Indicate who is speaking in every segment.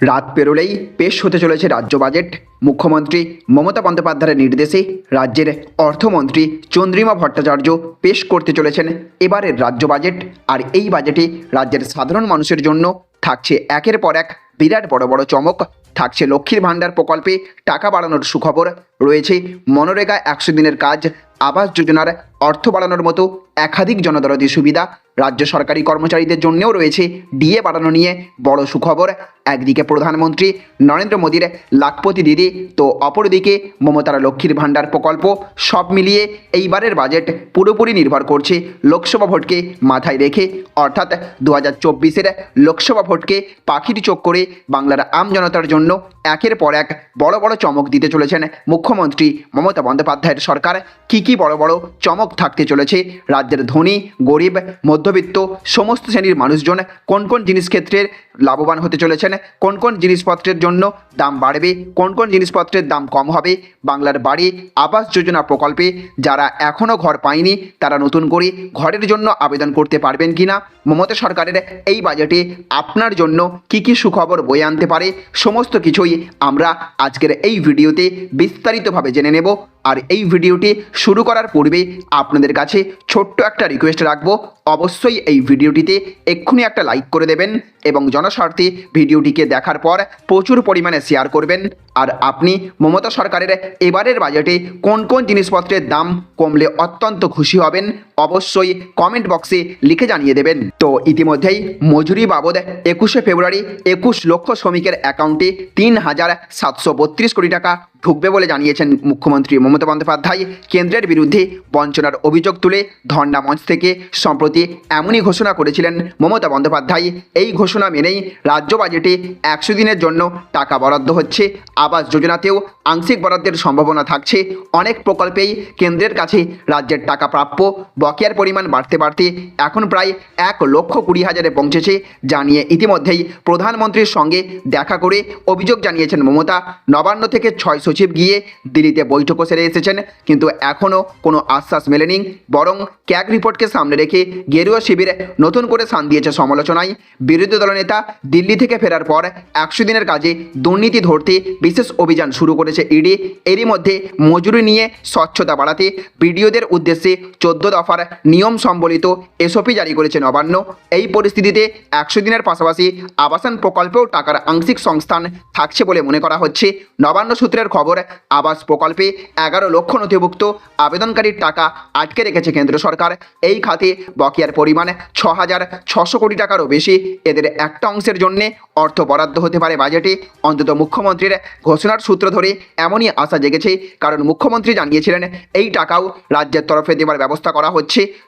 Speaker 1: রাত পেরোলেই পেশ হতে চলেছে রাজ্য বাজেট। মুখ্যমন্ত্রী মমতা বন্দ্যোপাধ্যায়ের নির্দেশে রাজ্যের অর্থমন্ত্রী চন্দ্রিমা ভট্টাচার্য পেশ করতে চলেছেন এবারের রাজ্য বাজেট। আর এই বাজেটে রাজ্যের সাধারণ মানুষের জন্য থাকছে একের পর এক বিরাট বড় বড় চমক। থাকছে লক্ষ্মীর ভাণ্ডার প্রকল্পে টাকা বাড়ানোর সুখবর। রয়েছে মনরেগা একশো দিনের কাজ আবাস যোজনার অর্থ বাড়ানোর মতো একাধিক জনদরদি সুবিধা রাজ্য সরকারি কর্মচারীদের জন্যও রয়েছে ডিএ বাড়ানো নিয়ে বড় সুখবর। একদিকে প্রধানমন্ত্রী নরেন্দ্র মোদীর লাখপতি দিদি, তো অপরদিকে মমতার লক্ষ্মীর ভাণ্ডার প্রকল্প, সব মিলিয়ে এইবারের বাজেট পুরোপুরি নির্ভর করছে লোকসভা ভোটকে মাথায় রেখে। অর্থাৎ দু হাজার লোকসভা ভোটকে পাখির চোখ করে বাংলার আম জনতার জন্য একের পর এক বড় বড় চমক দিতে চলেছেন মুখ্যমন্ত্রী মমতা বন্দ্যোপাধ্যায়ের সরকার। কি কি বড় বড় চমক থাকতে চলেছে? রাজ্যের ধনী, গরিব, মধ্যবিত্ত, সমস্ত শ্রেণির মানুষজন কোন কোন জিনিস ক্ষেত্রে লাভবান হতে চলেছেন। কোন কোন জিনিসপত্রের জন্য দাম বাড়বে, কোন কোন জিনিসপত্রের দাম কম হবে, বাংলার বাড়ি আবাস যোজনা প্রকল্পে যারা এখনও ঘর পায়নি, তারা নতুন করে ঘরের জন্য আবেদন করতে পারবেন কিনা? মমতা সরকারের এই বাজেটে আপনার জন্য কি কি সুখবর বয়ে আনতে পারে? সমস্ত কিছুই আমরা আজকের এই ভিডিওতে বিস্তারিতভাবে জেনে নেব। আর এই ভিডিওটি শুরু করার পূর্বে আপনাদের কাছে ছোট্ট একটা রিকোয়েস্ট রাখব। অবশ্যই এই ভিডিওটিতে এক্ষুনি একটা লাইক করে দেবেন এবং জনস্বার্থে ভিডিওটিকে দেখার পর প্রচুর পরিমাণে শেয়ার করবেন। আর আপনি মমতা সরকারের এবারের বাজেটে কোন কোন জিনিসপত্রের দাম কমলে অত্যন্ত খুশি হবেন অবশ্যই কমেন্ট বক্সে লিখে জানিয়ে দেবেন। তো ইতিমধ্যেই মজুরি বাবদ একুশে ফেব্রুয়ারি একুশ লক্ষ শ্রমিকের অ্যাকাউন্টে তিন হাজার সাতশো বত্রিশ কোটি টাকা ঢুকবে বলে জানিয়েছেন মুখ্যমন্ত্রী মমতা বন্দ্যোপাধ্যায়। কেন্দ্রের বিরুদ্ধে বঞ্চনার অভিযোগ তুলে ধর্ণা মঞ্চ থেকে সম্প্রতি এমনই ঘোষণা করেছিলেন মমতা বন্দ্যোপাধ্যায়। এই ঘোষণা মেনেই রাজ্য বাজেটে একশো দিনের জন্য টাকা বরাদ্দ হচ্ছে। আবাস যোজনাতেও আংশিক বরাদ্দের সম্ভাবনা থাকছে। অনেক প্রকল্পেই কেন্দ্রের কাছে রাজ্যের টাকা প্রাপ্য বকেয়ার পরিমাণ বাড়তে বাড়তে এখন প্রায় এক লক্ষ কুড়ি হাজারে পৌঁছেছে জানিয়ে ইতিমধ্যেই প্রধানমন্ত্রীর সঙ্গে দেখা করে অভিযোগ জানিয়েছেন মমতা। নবান্ন থেকে ছয় সচিব গিয়ে দিল্লিতে বৈঠকও সেরে এসেছেন, কিন্তু এখনও কোনো আশ্বাস মেলেনি, বরং ক্যাগ রিপোর্টকে সামনে রেখে গেরুয়া শিবিরে নতুন করে সান দিয়েছে সমালোচনায়। বিরোধী দলনেতা দিল্লি থেকে ফেরার পর একশো দিনের কাজে দুর্নীতি ধরতে বিশেষ অভিযান শুরু করেছে ইডি। এরই মধ্যে মজুরি নিয়ে স্বচ্ছতা বাড়াতে বিডিওদের উদ্দেশ্যে চোদ্দ দফার নিয়ম সম্বলিত এসওপি জারি করেছে নবান্ন। এই পরিস্থিতিতে একশো দিনের পাশাপাশি আবাসন প্রকল্পেও টাকার আংশিক সংস্থান থাকছে বলে মনে করা হচ্ছে। নবান্ন সূত্রের খবর, আবাস প্রকল্পে এগারো লক্ষ নথিভুক্ত আবেদনকারীর টাকা আটকে রেখেছে কেন্দ্র সরকার। এই খাতে বকেয়ার পরিমাণ ছ হাজার ছশো কোটি টাকারও বেশি। এদের একটা অংশের জন্যে অর্থ বরাদ্দ হতে পারে বাজেটে। অন্তত মুখ্যমন্ত্রীর ঘোষণার সূত্র ধরে এমনই আশা জেগেছে। কারণ মুখ্যমন্ত্রী জানিয়েছিলেন, এই টাকাও রাজ্যের তরফে দেওয়ার ব্যবস্থা করা হচ্ছে।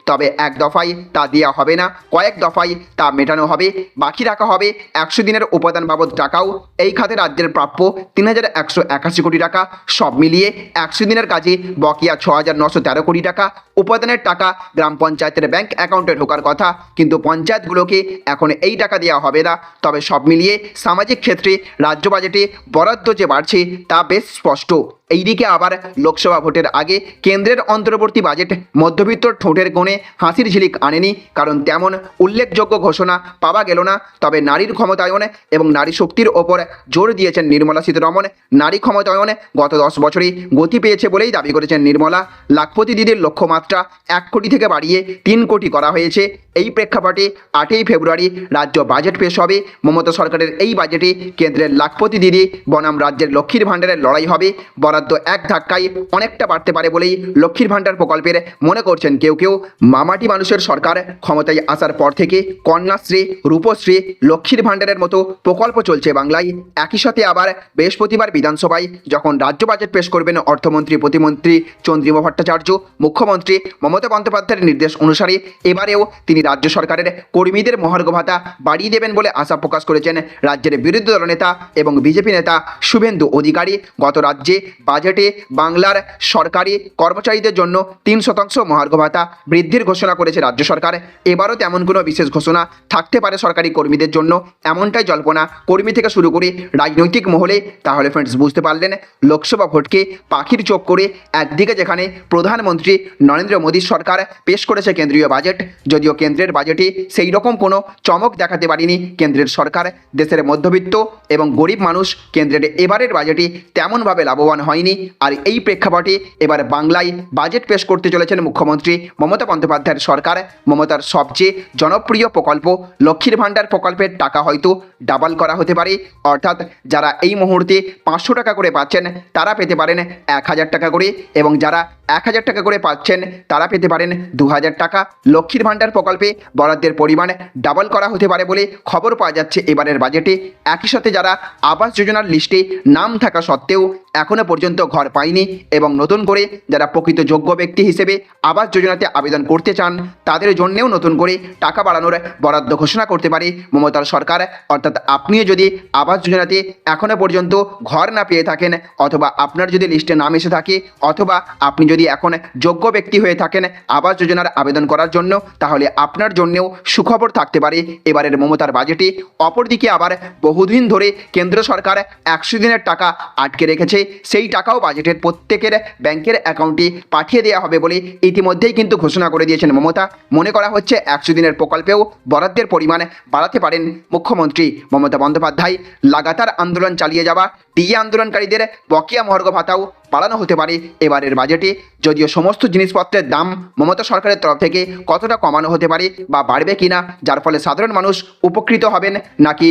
Speaker 1: তবে এক দফায় তা দেওয়া হবে না, কয়েক দফায় তা মেটানো হবে, বাকি রাখা হবে একশো দিনের উপাদান বাবদ টাকাও। এই খাতে রাজ্যের প্রাপ্য তিন হাজার একশো একাশি কোটি টাকা, সব মিলিয়ে একশো দিনের কাজে বকেয়া ছ হাজার নশো তেরো কোটি টাকা। উপাদানের টাকা গ্রাম পঞ্চায়েতের ব্যাংক অ্যাকাউন্টে ঢোকার কথা, কিন্তু পঞ্চায়েতগুলোকে এখন এই টাকা দেওয়া হবে না। তবে সব মিলিয়ে সামাজিক ক্ষেত্রে রাজ্য বাজেটে বরাদ্দ যে বাড়ছে, তা বেশ স্পষ্ট। এইদিকে আবার লোকসভা ভোটের আগে কেন্দ্রের অন্তর্বর্তী বাজেট মধ্যবিত্ত ঠোঁটের কোণে হাসির ঝিলিক আনেনি, কারণ তেমন উল্লেখযোগ্য ঘোষণা পাওয়া গেল না। তবে নারীর ক্ষমতায়ন এবং নারী শক্তির ওপর জোর দিয়েছেন নির্মলা সীতারমন। নারী ক্ষমতায়ন গত দশ বছরে গতি পেয়েছে বলেই দাবি করেছেন নির্মলা। লাখপতি দিদির লক্ষ্যমাত্রা এক কোটি থেকে বাড়িয়ে তিন কোটি করা হয়েছে। এই প্রেক্ষাপটে আটই ফেব্রুয়ারি রাজ্য বাজেট পেশ হবে। মমতা সরকারের এই বাজেটে কেন্দ্রের লাখপতি দিদি বনাম রাজ্যের লক্ষ্মীর ভাণ্ডারের লড়াই হবে। বরাদ্দ এক ধাক্কায় অনেকটা বাড়তে পারে বলেই লক্ষ্মীর ভাণ্ডার প্রকল্পের মনে করছেন কেউ কেউ। মামাটি মানুষের সরকার ক্ষমতায় আসার পর থেকে কন্যাশ্রী, রূপশ্রী, লক্ষ্মীর ভাণ্ডারের মতো প্রকল্প চলছে বাংলায়। একই সাথে আবার বৃহস্পতিবার বিধানসভায় যখন রাজ্য বাজেট পেশ করবেন অর্থমন্ত্রী, প্রতিমন্ত্রী চন্দ্রিমা ভট্টাচার্য, মুখ্যমন্ত্রী মমতা বন্দ্যোপাধ্যায়ের নির্দেশ অনুসারে এবারেও তিনি রাজ্য সরকারের কর্মীদের মহার্ঘ ভাতা বাড়িয়ে দেবেন বলে আশা প্রকাশ করেছেন রাজ্যের বিরোধী দলনেতা এবং বিজেপি নেতা শুভেন্দু অধিকারী। গত রাজ্যে বাজেটে বাংলার সরকারি কর্মচারীদের জন্য তিন শতাংশ মহার্ঘ ভাতা বৃদ্ধির ঘোষণা করেছে রাজ্য সরকার। এবারও তেমন কোনো বিশেষ ঘোষণা থাকতে পারে সরকারি কর্মীদের জন্য, এমনটাই জল্পনা কর্মী থেকে শুরু করে রাজনৈতিক মহলে। তাহলে ফ্রেন্ডস বুঝতে পারলেন, লোকসভা ভোটকে পাখির চোখ করে একদিকে যেখানে প্রধানমন্ত্রী নরেন্দ্র মোদীর সরকার পেশ করেছে কেন্দ্রীয় বাজেট, যদিও কেন্দ্রের বাজেটে সেই রকম কোনো চমক দেখাতে পারেনি কেন্দ্রের সরকার। দেশের মধ্যবিত্ত এবং গরিব মানুষ কেন্দ্রের এবারের বাজেটে তেমনভাবে লাভবান হয়নি। আর এই প্রেক্ষাপটে এবার বাংলায় বাজেট পেশ করতে চলেছেন মুখ্যমন্ত্রী মমতা বন্দ্যোপাধ্যায়ের সরকার। মমতার সবচেয়ে জনপ্রিয় প্রকল্প লক্ষ্মীর ভাণ্ডার প্রকল্পের টাকা হয়তো ডাবল করা হতে পারে। অর্থাৎ যারা এই মুহূর্তে পাঁচশো টাকা করে পাচ্ছেন, তারা পেতে পারেন এক হাজার টাকা করে এবং যারা এক হাজার টাকা করে পাচ্ছেন, তারা পেতে পারেন দু হাজার টাকা। লক্ষ্মীর ভাণ্ডার প্রকল্পে বরাদ্দের পরিমাণ ডাবল করা হতে পারে বলে খবর পাওয়া যাচ্ছে। এবারের বাজেটে একই সাথে যারা আবাস যোজনার লিস্টে নাম থাকা সত্ত্বেও এখনও পর্যন্ত ঘর পায়নি এবং নতুন করে যারা প্রকৃত যোগ্য ব্যক্তি হিসেবে আবাস যোজনাতে আবেদন করতে চান, তাদের জন্যেও নতুন করে টাকা বাড়ানোর বরাদ্দ ঘোষণা করতে পারে মমতার সরকার। অর্থাৎ আপনিও যদি আবাস যোজনাতে এখনও পর্যন্ত ঘর না পেয়ে থাকেন অথবা আপনার যদি লিস্টে নাম এসে থাকে অথবা আপনি যদি এখন যোগ্য ব্যক্তি হয়ে থাকেন আবাস যোজনার আবেদন করার জন্য, তাহলে আপনার জন্যেও সুখবর থাকতে পারে। এবারের মমতার বাজেটে অপরদিকে আবার বহুদিন ধরে কেন্দ্র সরকার একশো দিনের টাকা আটকে রেখেছে, সেই টাকাও বাজেটের প্রত্যেকের ব্যাংকের অ্যাকাউন্টে পাঠিয়ে দেওয়া হবে বলে ইতিমধ্যেই কিন্তু ঘোষণা করে দিয়েছেন মমতা। মনে করা হচ্ছে একশো দিনের প্রকল্পেও বরাদ্দের পরিমাণ বাড়াতে পারেন মুখ্যমন্ত্রী মমতা বন্দ্যোপাধ্যায়। লাগাতার আন্দোলন চালিয়ে যাওয়া ডিএ আন্দোলনকারীদের বকেয়া মহার্ঘ ভাতাও বাড়ানো হতে পারে এবারের বাজেটে। যদিও সমস্ত জিনিসপত্রের দাম মমতা সরকারের তরফ থেকে কতটা কমানো হতে পারে বা বাড়বে কিনা, যার ফলে সাধারণ মানুষ উপকৃত হবেন নাকি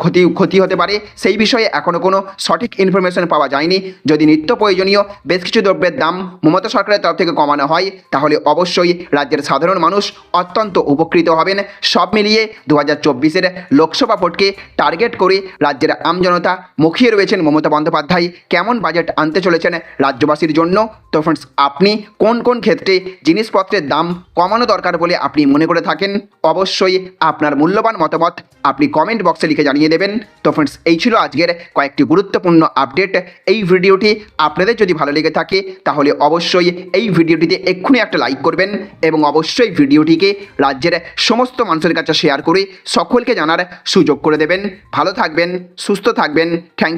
Speaker 1: ক্ষতি ক্ষতি হতে পারে, সেই বিষয়ে এখনও কোনো সঠিক ইনফরমেশন পাওয়া যায়নি। যদি নিত্য প্রয়োজনীয় বেশ কিছু দ্রব্যের দাম মমতা সরকারের তরফ থেকে কমানো হয়, তাহলে অবশ্যই রাজ্যের সাধারণ মানুষ অত্যন্ত উপকৃত হবেন। সব মিলিয়ে দু হাজার লোকসভা ভোটকে টার্গেট করে রাজ্যের আমজনতা মুখিয়ে রয়েছেন মমতা বন্দ্যোপাধ্যায়। কেমন বাজেট আনতে চলেছেন রাজ্যবাসীর জন্য? তো ফ্রেন্ডস আপনি কোন কোন ক্ষেত্রে জিনিসপত্রের দাম কমানো দরকার বলে আপনি মনে করে থাকেন? অবশ্যই আপনার মূল্যবান মতামত আপনি কমেন্ট বক্সে লিখে জানিয়ে দেবেন। তো ফ্রেন্ডস এই ছিল আজকের কয়েকটি গুরুত্বপূর্ণ আপডেট এই ভিডিওটি আপনাদের যদি ভালো লেগে থাকে, তাহলে অবশ্যই এই ভিডিওটিতে এক্ষুনি একটা লাইক করবেন এবং অবশ্যই ভিডিওটিকে রাজ্যের সমস্ত মানুষের কাছে শেয়ার করে সকলকে জানার সুযোগ করে দেবেন। ভালো থাকবেন, সুস্থ থাকবেন। Thank